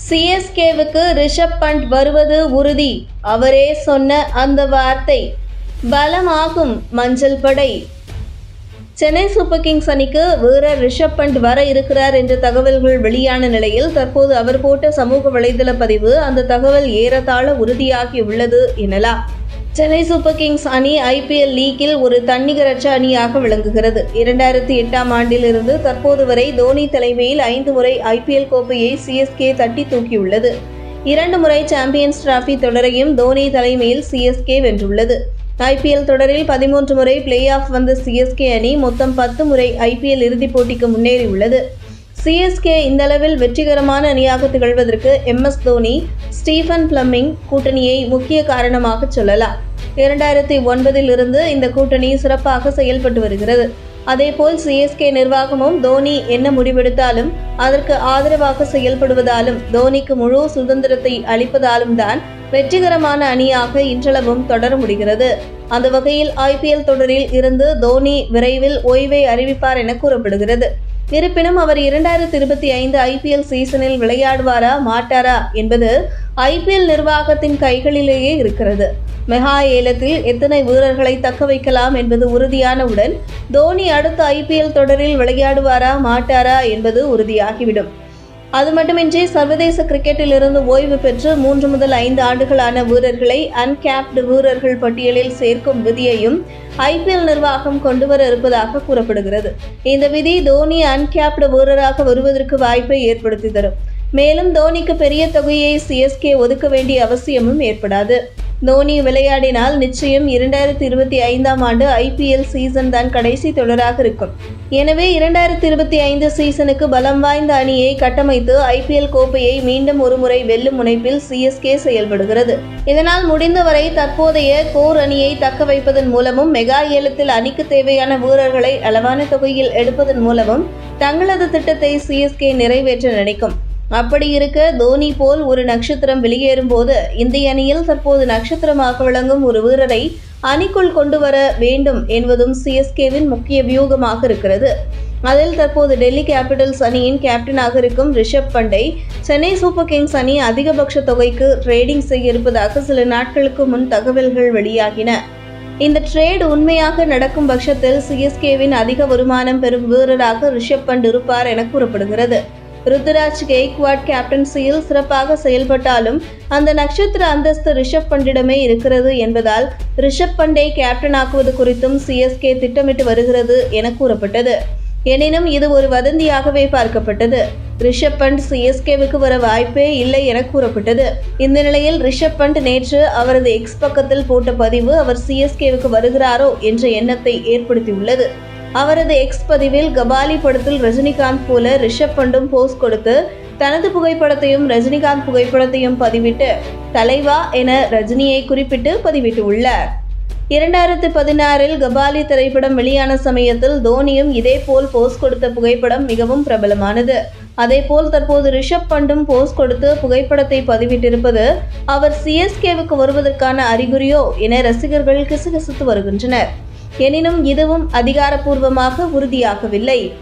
சிஎஸ்கேவுக்கு ரிஷப் பண்ட் வருவது உறுதி. அவரே சொன்ன அந்த வார்த்தை பலமாகும் மஞ்சள் படை. சென்னை சூப்பர் கிங்ஸ் அணிக்கு வீரர் ரிஷப் பண்ட் வர இருக்கிறார் என்ற தகவல்கள் வெளியான நிலையில் தற்போது அவர் போட்ட சமூக வலைதள பதிவு அந்த தகவல் ஏறத்தாழ உறுதியாகி உள்ளது எனலாம். சென்னை சூப்பர் கிங்ஸ் அணி ஐபிஎல் லீக்கில் ஒரு தன்னிகரற்ற அணியாக விளங்குகிறது. இரண்டாயிரத்தி எட்டாம் ஆண்டிலிருந்து தற்போது வரை தோனி தலைமையில் ஐந்து முறை ஐபிஎல் கோப்பையை சிஎஸ்கே தட்டி தூக்கியுள்ளது. இரண்டு முறை சாம்பியன்ஸ் டிராஃபி தொடரையும் தோனி தலைமையில் சிஎஸ்கே வென்றுள்ளது. ஐபிஎல் தொடரில் பதிமூன்று முறை பிளே ஆஃப் வந்த சிஎஸ்கே அணி மொத்தம் பத்து முறை ஐபிஎல் இறுதிப் போட்டிக்கு முன்னேறியுள்ளது. சிஎஸ்கே இந்த அளவில் வெற்றிகரமான அணியாக திகழ்வதற்கு எம்எஸ் தோனி ஸ்டீஃபன் பிளம்மிங் கூட்டணியை முக்கிய காரணமாக சொல்லலாம். இரண்டாயிரத்தி ஒன்பதில் இருந்து இந்த கூட்டணி சிறப்பாக செயல்பட்டு வருகிறது. அதேபோல் சிஎஸ்கே நிர்வாகமும் தோனி என்ன முடிவெடுத்தாலும் அதற்கு ஆதரவாக செயல்படுவதாலும் தோனிக்கு முழு சுதந்திரத்தை அளிப்பதாலும் தான் வெற்றிகரமான அணியாக இன்றளவும் தொடர முடிகிறது. அந்த வகையில் ஐபிஎல் தொடரில் இருந்து தோனி விரைவில் ஓய்வை அறிவிப்பார் என கூறப்படுகிறது. இருப்பினும் அவர் இரண்டாயிரத்தி இருபத்தி ஐந்து ஐபிஎல் சீசனில் விளையாடுவாரா மாட்டாரா என்பது ஐபிஎல் நிர்வாகத்தின் கைகளிலேயே இருக்கிறது. மெகா ஏலத்தில் எத்தனை வீரர்களை தக்க வைக்கலாம் என்பது உறுதியானவுடன் தோனி அடுத்த ஐபிஎல் தொடரில் விளையாடுவாரா மாட்டாரா என்பது உறுதியாகிவிடும். அது மட்டுமின்றி சர்வதேச கிரிக்கெட்டில் இருந்து ஓய்வு பெற்று மூன்று முதல் ஐந்து ஆண்டுகளான வீரர்களை அன்கேப்டு வீரர்கள் பட்டியலில் சேர்க்கும் விதியையும் ஐபிஎல் நிர்வாகம் கொண்டுவர இருப்பதாக கூறப்படுகிறது. இந்த விதி தோனி அன்கேப்டு வீரராக வருவதற்கு வாய்ப்பை ஏற்படுத்தி தரும். மேலும் தோனிக்கு பெரிய தொகையை சிஎஸ்கே ஒதுக்க வேண்டிய அவசியமும் ஏற்படாது. தோனி விளையாடினால் நிச்சயம் இரண்டாயிரத்தி இருபத்தி ஐந்தாம் ஆண்டு ஐபிஎல் சீசன் தான் கடைசி தொடராக இருக்கும். எனவே இரண்டாயிரத்தி இருபத்தி ஐந்து சீசனுக்கு பலம் வாய்ந்த அணியை கட்டமைத்து ஐபிஎல் கோப்பையை மீண்டும் ஒருமுறை வெல்லும் முனைப்பில் சிஎஸ்கே செயல்படுகிறது. இதனால் முடிந்தவரை தற்போதைய கோர் அணியை தக்க வைப்பதன் மூலமும் மெகா ஏலத்தில் அணிக்கு தேவையான வீரர்களை அளவான தொகையில் எடுப்பதன் மூலமும் தங்களது திட்டத்தை சிஎஸ்கே நிறைவேற்ற நினைக்கும். அப்படி இருக்க தோனி போல் ஒரு நட்சத்திரம் வெளியேறும் போது இந்திய அணியில் தற்போது நட்சத்திரமாக விளங்கும் ஒரு வீரரை அணிக்குள் கொண்டு வர வேண்டும் என்பதும் சிஎஸ்கேவின் முக்கிய வியூகமாக இருக்கிறது. அதில் தற்போது டெல்லி கேபிட்டல்ஸ் அணியின் கேப்டனாக இருக்கும் ரிஷப் பண்டை சென்னை சூப்பர் கிங்ஸ் அணி அதிகபட்ச தொகைக்கு ட்ரேடிங் செய்ய இருப்பதாக சில நாட்களுக்கு முன் தகவல்கள் வெளியாகின. இந்த ட்ரேட் உண்மையாக நடக்கும் பட்சத்தில் சிஎஸ்கேவின் அதிக வருமானம் பெறும் வீரராக ரிஷப் பண்ட் இருப்பார் என கூறப்படுகிறது. ருத்துராஜ் கெய்க்வாட் கேப்டன்சியில் சிறப்பாக செயல்பட்டாலும் அந்த நட்சத்திர அந்தஸ்து ரிஷப் பண்டிடமே இருக்கிறது என்பதால் ரிஷப் பண்டை கேப்டன் ஆக்குவது குறித்தும் சிஎஸ்கே திட்டமிட்டு வருகிறது என கூறப்பட்டது. எனினும் இது ஒரு வதந்தியாகவே பார்க்கப்பட்டது. ரிஷப் பண்ட் சிஎஸ்கேவுக்கு வர வாய்ப்பே இல்லை என கூறப்பட்டது. இந்த நிலையில் ரிஷப் பண்ட் நேற்று அவரது எக்ஸ் பக்கத்தில் போட்ட பதிவு அவர் சிஎஸ்கேவுக்கு வருகிறாரோ என்ற எண்ணத்தை ஏற்படுத்தியுள்ளது. அவரது எக்ஸ் பதிவில் கபாலி படத்தில் ரஜினிகாந்த் போல ரிஷப் பண்டும் போஸ் கொடுத்து தனது புகைப்படத்தையும் ரஜினிகாந்த் புகைப்படத்தையும் பதிவிட்டு தலைவா என ரஜினியை குறிப்பிட்டு பதிவிட்டு உள்ளார் இரண்டாயிரத்து பதினாறில் கபாலி திரைப்படம் வெளியான சமயத்தில் தோனியும் இதே போல் போஸ் கொடுத்த புகைப்படம் மிகவும் பிரபலமானது. அதேபோல் தற்போது ரிஷப் பண்டும் போஸ் கொடுத்து புகைப்படத்தை பதிவிட்டிருப்பது அவர் சிஎஸ்கேவுக்கு வருவதற்கான அறிகுறியோ என ரசிகர்கள் கிசுகிசுத்து வருகின்றனர். எனினும் இதுவும் அதிகாரப்பூர்வமாக உறுதியாகவில்லை.